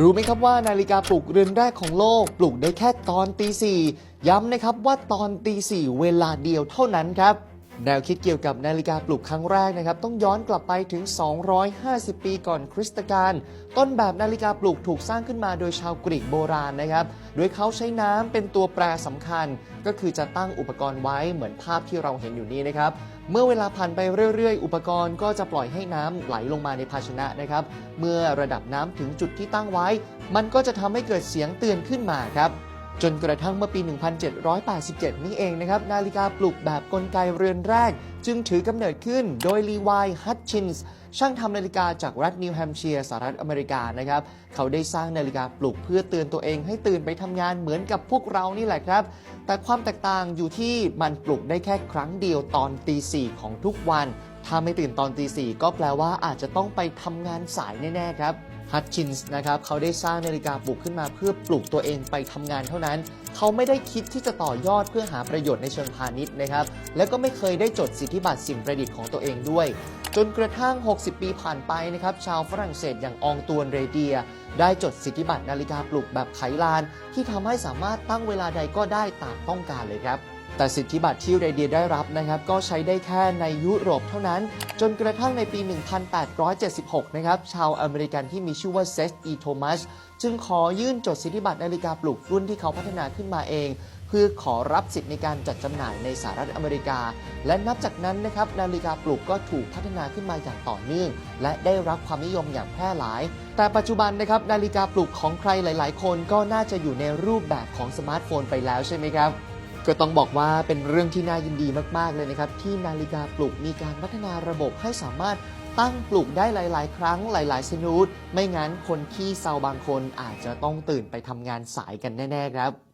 รู้ไหมครับว่านาฬิกาปลุกเรือนแรกของโลก ปลุกได้แค่ตอนตีสี่ย้ำนะครับว่าตอนตีสี่เวลาเดียวเท่านั้นครับ แนวคิดเกี่ยวกับนาฬิกาปลุกครั้งแรกนะครับ ต้องย้อนกลับไปถึง 250 ปีก่อนคริสตกาลต้นแบบนาฬิกาปลุกถูกสร้างขึ้นมาโดยชาวกรีกโบราณนะครับ โดยเขาใช้น้ำเป็นตัวแปรสำคัญ ก็คือจะตั้งอุปกรณ์ไว้เหมือนภาพที่เราเห็นอยู่นี้นะครับ เมื่อเวลาผ่านไปเรื่อยๆ อุปกรณ์ก็จะปล่อยให้น้ำไหลลงมาในภาชนะนะครับ เมื่อระดับน้ำถึงจุดที่ตั้งไว้ มันก็จะทำให้เกิดเสียงเตือนขึ้นมาครับ จนกระทั่งเมื่อปี 1787 นี้เองนะครับ นาฬิกาปลุกแบบกลไกเรือนแรก จึงถือกำเนิดขึ้นโดยลีวายฮัตชินส์ช่างทำนาฬิกาจากรัฐนิวแฮมป์เชียร์สหรัฐอเมริกานะครับ เขาได้สร้างนาฬิกาปลุกเพื่อเตือนตัวเองให้ตื่นไปทำงานเหมือนกับพวกเรานี่แหละครับ แต่ความแตกต่างอยู่ที่มันปลุกได้แค่ครั้งเดียวตอนตีสี่ของทุกวัน ถ้าไม่ตื่นตอนตีสี่ก็แปลว่าอาจจะต้องไปทำงานสายแน่ ๆ ครับฮัตชินส์นะครับเขาได้สร้างนาฬิกาปลุกขึ้นมาเพื่อปลุกตัวเองไปทำงานเท่านั้น เขาไม่ได้คิดที่จะต่อยอดเพื่อหาประโยชน์ในเชิงพาณิชย์นะครับ และก็ไม่เคยได้จดสิทธิบัตรสิ่งประดิษฐ์ของตัวเองด้วย จนกระทั่ง 60 ปีผ่านไปนะครับชาวฝรั่งเศสอย่างอองตวนเรเดีย ได้จดสิทธิบัตรนาฬิกาปลุกแบบไขลาน ที่ทำให้สามารถตั้งเวลาใดก็ได้ตามต้องการเลยครับ แต่สิทธิบัตรที่เรเดียได้รับนะครับก็ใช้ได้แค่ในยุโรปเท่านั้น จนกระทั่งในปี 1876 นะครับ ชาวอเมริกันที่มีชื่อว่าเซสอีโทมัสจึงขอยื่นจดสิทธิบัตรนาฬิกาปลุกรุ่นที่เขาพัฒนาขึ้นมาเอง เพื่อขอรับสิทธิในการจัดจำหน่ายในสหรัฐอเมริกา และนับจากนั้นนะครับนาฬิกาปลุกก็ถูกพัฒนาขึ้นมาอย่างต่อเนื่อง และได้รับความนิยมอย่างแพร่หลาย แต่ปัจจุบันนะครับนาฬิกาปลุกของใครหลาย ๆ คนก็น่าจะอยู่ในรูปแบบของสมาร์ทโฟนไปแล้วใช่ไหมครับ ก็ต้องบอกว่าเป็นเรื่องที่น่ายินดีมาก ๆ เลยนะครับ ที่นาฬิกาปลุกมีการพัฒนาระบบให้สามารถตั้งปลุกได้หลาย ๆ ครั้งหลาย ๆ สนูดไม่งั้นคนขี้เซาบางคนอาจจะต้องตื่นไปทำงานสายกันแน่ ๆ ครับ